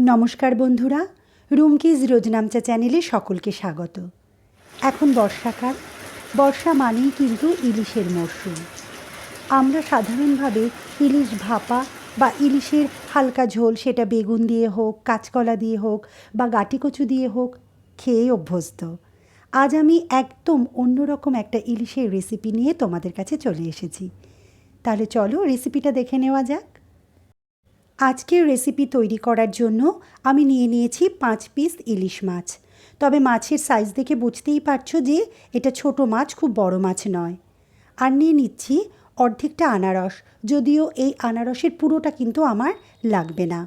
নমস্কার বন্ধুরা রুমকিজ রোজনামচা চ্যানেলে সকলকে স্বাগত। এখন বর্ষাকাল, বর্ষা মানেই কিন্তু ইলিশের মরশুম। আমরা সাধারণভাবে ইলিশ ভাপা বা ইলিশের হালকা ঝোল, সেটা বেগুন দিয়ে হোক, কাঁচকলা দিয়ে হোক বা গাটিকচু দিয়ে হোক, খেয়ে অভ্যস্ত। আজ আমি একদম অন্যরকম একটা ইলিশের রেসিপি নিয়ে তোমাদের কাছে চলে এসেছি। তাহলে চলো রেসিপিটা দেখে নেওয়া যাক। আজকের রেসিপি তৈরি করার জন্য আমি নিয়ে নিয়েছি পাঁচ পিস ইলিশ মাছ। তবে মাছের সাইজ দেখে বুঝতেই পারছ যে এটা ছোট মাছ, খুব বড় মাছ নয়। আর নিয়ে নিচ্ছি অর্ধেকটা আনারস, যদিও এই আনারসের পুরোটা কিন্তু আমার লাগবে না।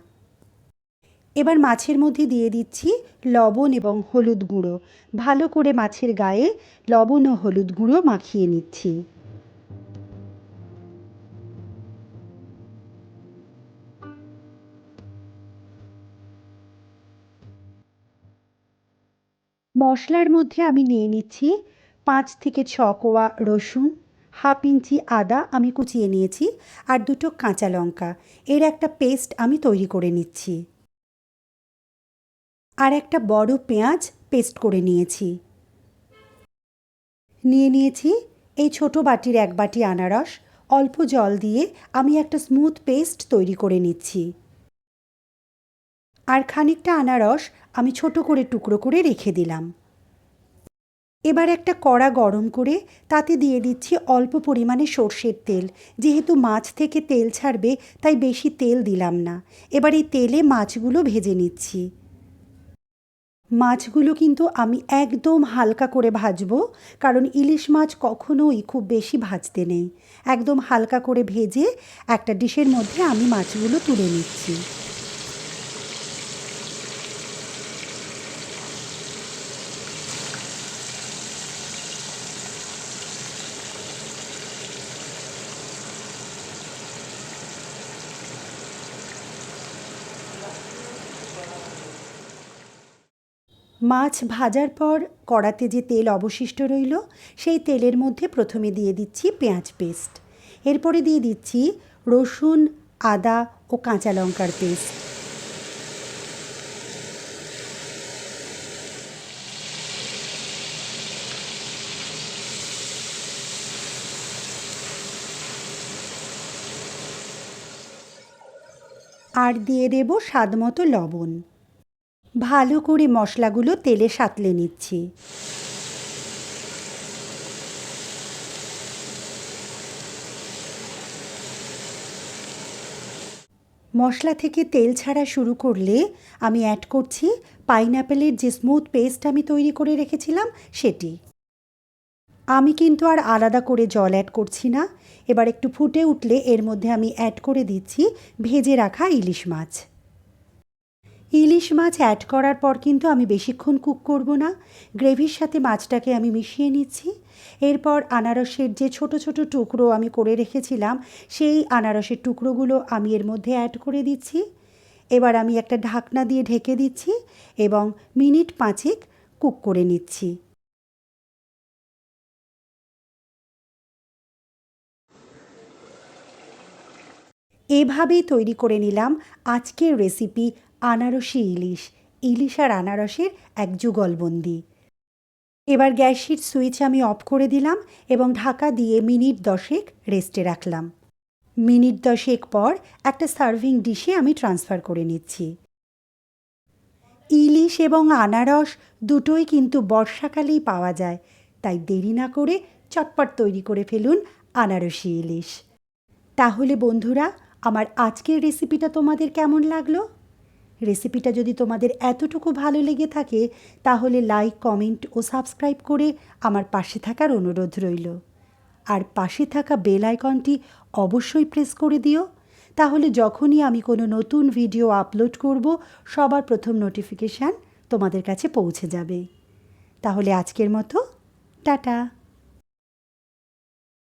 এবার মাছের মধ্যে দিয়ে দিচ্ছি লবণ এবং হলুদ গুঁড়ো। ভালো করে মাছের গায়ে লবণ ও হলুদ গুঁড়ো মাখিয়ে নিচ্ছি। মশলার মধ্যে আমি নিয়ে নিচ্ছি পাঁচ থেকে ছ কোয়া রসুন, হাফ ইঞ্চি আদা আমি কুচিয়ে নিয়েছি আর দুটো কাঁচা লঙ্কা। এর একটা পেস্ট আমি তৈরি করে নিচ্ছি। আর একটা বড় পেঁয়াজ পেস্ট করে নিয়েছি। নিয়ে নিয়েছি এই ছোট বাটির এক বাটি আনারস। অল্প জল দিয়ে আমি একটা স্মুথ পেস্ট তৈরি করে নিচ্ছি। আর খানিকটা আনারস আমি ছোট করে টুকরো করে রেখে দিলাম। এবার একটা কড়া গরম করে তাতে দিয়ে দিচ্ছি অল্প পরিমাণে সর্ষের তেল। যেহেতু মাছ থেকে তেল ছাড়বে, তাই বেশি তেল দিলাম না। এবার এই তেলে মাছগুলো ভেজে নিচ্ছি। মাছগুলো কিন্তু আমি একদম হালকা করে ভাজবো, কারণ ইলিশ মাছ কখনোই খুব বেশি ভাজতে নেই। একদম হালকা করে ভেজে একটা ডিশের মধ্যে আমি মাছগুলো তুলে নিচ্ছি। মাছ ভাজার পর কড়াতে যে তেল অবশিষ্ট রইল, সেই তেলের মধ্যে প্রথমে দিয়ে দিচ্ছি পেঁয়াজ পেস্ট। এরপরে দিয়ে দিচ্ছি রসুন, আদা ও কাঁচা লঙ্কার পেস্ট। আর দিয়ে দেব স্বাদ মতো লবণ। ভালো করে মশলাগুলো তেলে সাতলে নিচ্ছি। মশলা থেকে তেল ছাড়া শুরু করলে আমি অ্যাড করছি পাইনঅ্যাপেলের যে স্মুথ পেস্ট আমি তৈরি করে রেখেছিলাম সেটি। আমি কিন্তু আর আলাদা করে জল অ্যাড করছি না। এবার একটু ফুটে উঠলে এর মধ্যে আমি অ্যাড করে দিচ্ছি ভেজে রাখা ইলিশ মাছ। ইলিশ মাছ অ্যাড করার পর কিন্তু আমি বেশিক্ষণ কুক করব না। গ্রেভির সাথে মাছটাকে আমি মিশিয়ে নিচ্ছি। এরপর আনারসের যে ছোট ছোট টুকরো আমি করে রেখেছিলাম, সেই আনারসের টুকরোগুলো আমি এর মধ্যে অ্যাড করে দিচ্ছি। এবার আমি একটা ঢাকনা দিয়ে ঢেকে দিচ্ছি এবং মিনিট পাঁচেক কুক করে নিচ্ছি। এভাবেই তৈরি করে নিলাম আজকের রেসিপি আনারসি ইলিশ। ইলিশ আর আনারসের এক যুগলবন্দি এবার গ্যাসের সুইচ আমি অফ করে দিলাম এবং ঢাকা দিয়ে মিনিট দশেক রেস্টে রাখলাম। মিনিট দশেক পর একটা সার্ভিং ডিশে আমি ট্রান্সফার করে নিচ্ছি। ইলিশ এবং আনারস দুটোই কিন্তু বর্ষাকালেই পাওয়া যায়, তাই দেরি না করে চটপট তৈরি করে ফেলুন আনারসি ইলিশ। তাহলে বন্ধুরা, আমার আজকের রেসিপিটা তোমাদের কেমন লাগল? রেসিপিটা যদি তোমাদের এতটুকু ভালো লেগে থাকে, তাহলে লাইক কমেন্ট ও সাবস্ক্রাইব করে আমার পাশে থাকার অনুরোধ রইল। আর পাশে থাকা বেল আইকনটি অবশ্যই প্রেস করে দিও। তাহলে যখনই আমি কোনো নতুন ভিডিও আপলোড করব, সবার প্রথম নোটিফিকেশান তোমাদের কাছে পৌঁছে যাবে। তাহলে আজকের মতো, টাটা!